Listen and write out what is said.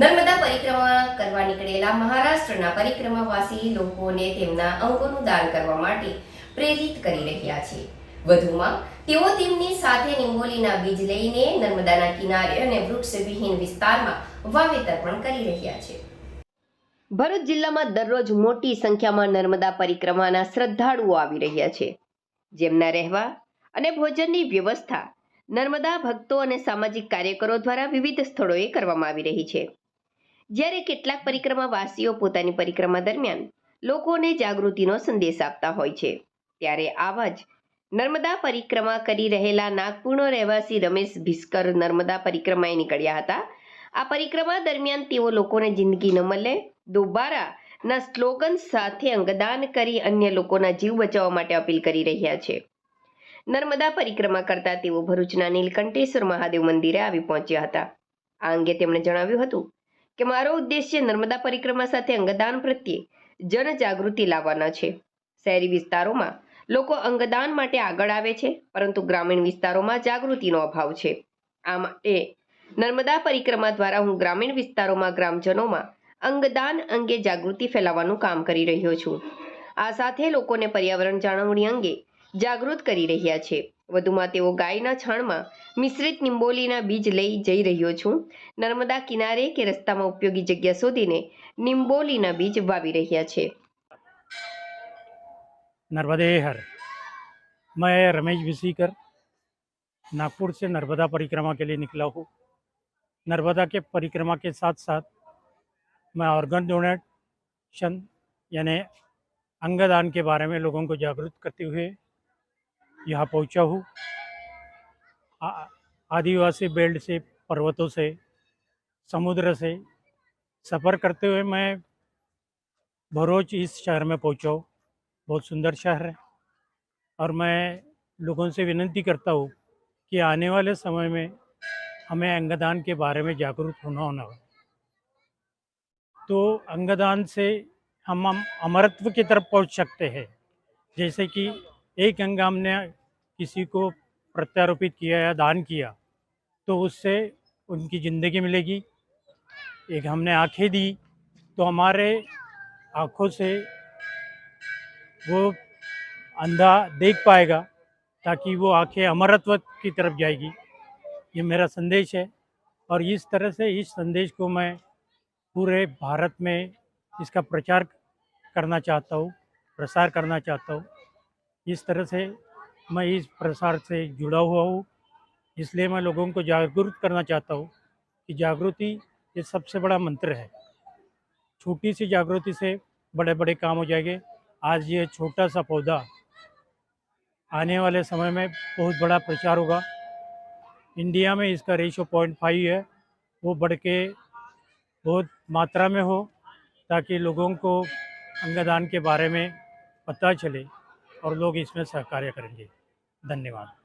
નર્મદા પરિક્રમા કરવા નીકળેલા મહારાષ્ટ્રના પરિક્રમાવાસી લોકોને તેમના અંગોનું દાન કરવા માટે પ્રેરિત કરી રહ્યા છે વધુમાં તેઓ તેમની સાથે નિંબોલીના બીજ લઈને નર્મદાના કિનારે અને વૃક્ષવિહીન વિસ્તારમાં વાવેતર પણ કરી રહ્યા છે ભરૂચ જિલ્લામાં દરરોજ મોટી સંખ્યામાં નર્મદા પરિક્રમાના શ્રદ્ધાળુઓ આવી રહ્યા છે જેમના રહેવા અને ભોજનની વ્યવસ્થા નર્મદા ભક્તો અને સામાજિક કાર્યકરો દ્વારા વિવિધ સ્થળોએ કરવામાં આવી રહી છે જ્યારે કેટલાક પરિક્રમાવાસીઓ પોતાની પરિક્રમા દરમિયાન લોકોને જાગૃતિનો સંદેશ આપતા હોય છે ત્યારે આવા જ નર્મદા પરિક્રમા કરી રહેલા નાગપુરનો રહેવાસી રમેશ ભિસ્કર નર્મદા પરિક્રમાએ નીકળ્યા હતા આ પરિક્રમા દરમિયાન તેઓ લોકોને જિંદગી ન મળે દોબારા ના સ્લોગન સાથે અંગદાન કરી અન્ય લોકોના જીવ બચાવવા માટે અપીલ કરી રહ્યા છે નર્મદા પરિક્રમા કરતા તેઓ ભરૂચના નીલકંઠેશ્વર મહાદેવ મંદિરે આવી પહોંચ્યા હતા આ અંગે તેમણે જણાવ્યું હતું કે મારો ઉદ્દેશ્ય નર્મદા પરિક્રમા સાથે અંગદાન પ્રત્યે જનજાગૃતિ લાવવાના છે શહેરી વિસ્તારોમાં લોકો અંગદાન માટે આગળ આવે છે પરંતુ ગ્રામીણ વિસ્તારોમાં જાગૃતિનો અભાવ છે આ માટે નર્મદા પરિક્રમા દ્વારા હું ગ્રામીણ વિસ્તારોમાં ગ્રામજનોમાં અંગદાન અંગે જાગૃતિ ફેલાવવાનું કામ કરી રહ્યો છું આ સાથે લોકોને પર્યાવરણ જાળવણી અંગે जागरूक कर रहीया छे वधुमाते वो गाय ना छणमा मिश्रित निम्बोली ना बीज લઈ જઈ રહ્યો છું नर्मदा કિનારે કે રસ્તામાં ઉપયોગી જગ્યા શોધીને निम्बोली ના બીજ વાવી રહ્યા છે nervadehar મેં રમેશ મિસીકર નાગપુર સે નરબદા પરિક્રમા કે લિયે નીકલા હું નરબદા કે પરિક્રમા કે સાથ સાથ મેં organ donation એટલે કે અંગદાન કે બારે મેં લોગોં કો જાગૃત કરતે હુએ यहाँ पहुँचा हूँ आदिवासी बेल्ट से पर्वतों से समुद्र से सफ़र करते हुए मैं भरोच इस शहर में पहुँचा हूँ बहुत सुंदर शहर है और मैं लोगों से विनती करता हूँ कि आने वाले समय में हमें अंगदान के बारे में जागरूक होना होना हो तो अंगदान से हम अमरत्व की तरफ पहुँच सकते हैं जैसे कि एक अंग हमने किसी को प्रत्यारोपित किया या दान किया तो उससे उनकी ज़िंदगी मिलेगी एक हमने आंखें दी तो हमारे आँखों से वो अंधा देख पाएगा ताकि वो आंखें अमरत्व की तरफ जाएगी ये मेरा संदेश है और इस तरह से इस संदेश को मैं पूरे भारत में इसका प्रचार करना चाहता हूँ प्रसार करना चाहता हूँ इस तरह से मैं इस प्रसार से जुड़ा हुआ हूँ इसलिए मैं लोगों को जागरूक करना चाहता हूँ कि जागृति ये सबसे बड़ा मंत्र है छोटी सी जागृति से बड़े बड़े काम हो जाएंगे आज ये छोटा सा पौधा आने वाले समय में बहुत बड़ा प्रचार होगा इंडिया में इसका रेशो पॉइंट फाइव है वो बढ़ के बहुत मात्रा में हो ताकि लोगों को अंगदान के बारे में पता चले और लोग इसमें सहकार्य करेंगे धन्यवाद